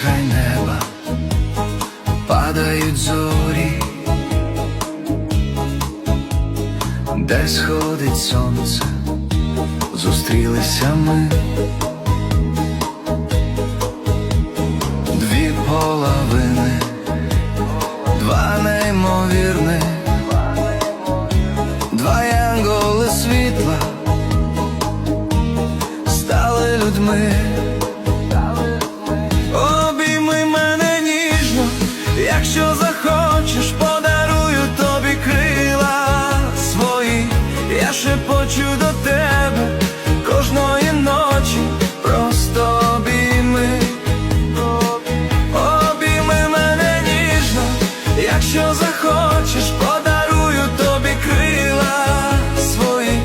край неба падають зорі, де сходить сонце, зустрілися ми. Дві половини, два неймовірних, два янголи світла стали людьми. Шепочу до тебе кожної ночі, просто обійми. Обійми мене ніжно, якщо захочеш, подарую тобі крила свої.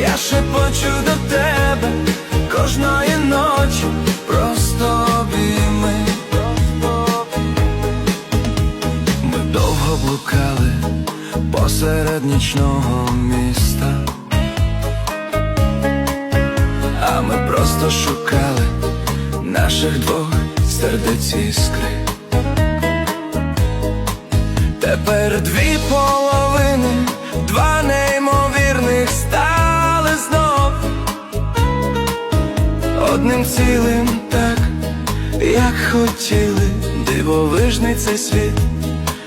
Я шепочу до тебе кожної ночі, просто обійми. Ми довго блукали посеред нічного міста, просто шукали наших двох сердець іскри. Тепер дві половини, два неймовірних стали знов одним цілим, так як хотіли, дивовижний цей світ,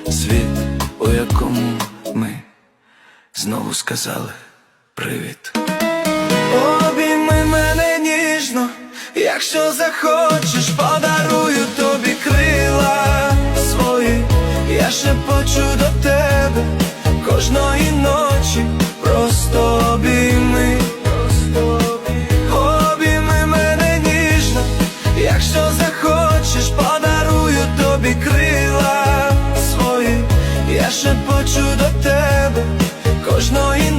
світ, у якому ми знову сказали привіт. Обійми мене якщо захочеш, подарую тобі крила свої. Я шепочу до тебе кожної ночі, просто обійми. Обійми мене ніжно, якщо захочеш, подарую тобі крила свої. Я шепочу до тебе кожної